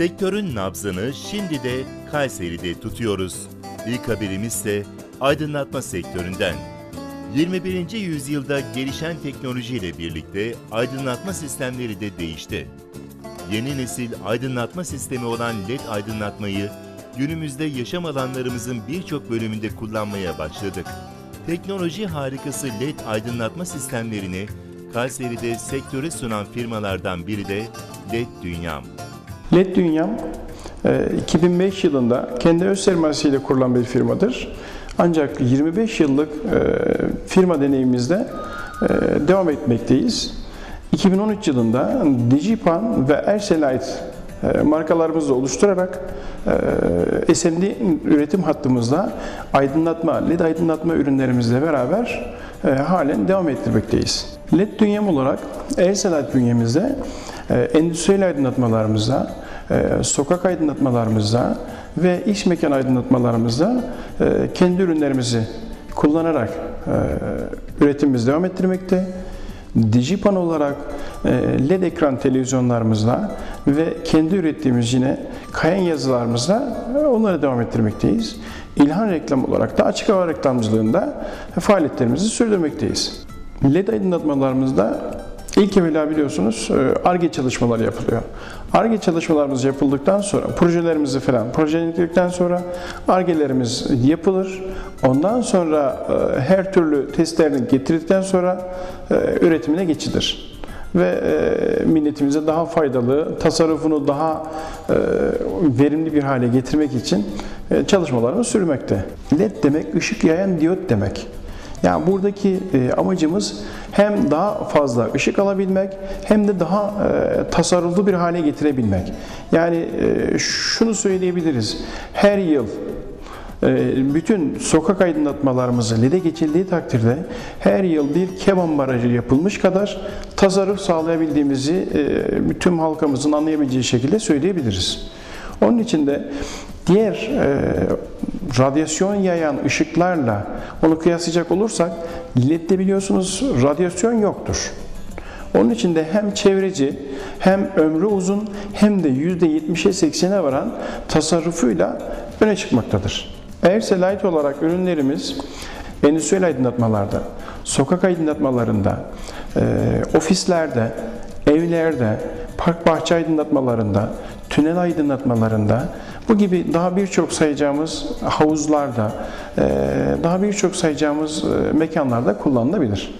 Sektörün nabzını şimdi de Kayseri'de tutuyoruz. İlk haberimiz ise aydınlatma sektöründen. 21. yüzyılda gelişen teknolojiyle birlikte aydınlatma sistemleri de değişti. Yeni nesil aydınlatma sistemi olan LED aydınlatmayı günümüzde yaşam alanlarımızın birçok bölümünde kullanmaya başladık. Teknoloji harikası LED aydınlatma sistemlerini Kayseri'de sektöre sunan firmalardan biri de LED Dünyam. LED Dünyam e, 2005 yılında kendi öz sermayesiyle kurulan bir firmadır. Ancak 25 yıllık e, firma deneyimimizde e, devam etmekteyiz. 2013 yılında Digipan ve Erselite e, markalarımızı oluşturarak e, SMD üretim hattımızda aydınlatma, LED aydınlatma ürünlerimizle beraber e, halen devam ettirmekteyiz. LED dünyam olarak Erselite bünyemizde e, endüstriyel aydınlatmalarımızda, e, sokak aydınlatmalarımızda ve iş mekan aydınlatmalarımızda e, kendi ürünlerimizi kullanarak e, üretimimizi devam ettirmekte. Dijipan olarak LED ekran televizyonlarımızla ve kendi ürettiğimiz yine kayan yazılarımızla onları devam ettirmekteyiz. İlhan reklam olarak da açık hava reklamcılığında faaliyetlerimizi sürdürmekteyiz. LED aydınlatmalarımızda ilk evvela biliyorsunuz ARGE çalışmaları yapılıyor. ARGE çalışmalarımız yapıldıktan sonra projelerimizi falan projeledikten sonra ARGE'lerimiz yapılır. Ondan sonra e, her türlü testlerini getirdikten sonra e, üretimine geçilir ve e, milletimize daha faydalı, tasarrufunu daha e, verimli bir hale getirmek için e, çalışmalarımız sürmekte. LED demek ışık yayan diyot demek. Yani buradaki e, amacımız hem daha fazla ışık alabilmek hem de daha e, tasarruflu bir hale getirebilmek. Yani e, şunu söyleyebiliriz. Her yıl bütün sokak aydınlatmalarımızı LED'e geçildiği takdirde her yıl bir keban barajı yapılmış kadar tasarruf sağlayabildiğimizi tüm halkımızın anlayabileceği şekilde söyleyebiliriz. Onun için de diğer radyasyon yayan ışıklarla onu kıyaslayacak olursak LED'de biliyorsunuz radyasyon yoktur. Onun için de hem çevreci hem ömrü uzun hem de %70'e 80'e varan tasarrufuyla öne çıkmaktadır. Erselite olarak ürünlerimiz endüstriyel aydınlatmalarda, sokak aydınlatmalarında, e, ofislerde, evlerde, park bahçe aydınlatmalarında, tünel aydınlatmalarında, bu gibi daha birçok sayacağımız havuzlarda, daha birçok sayacağımız mekanlarda kullanılabilir.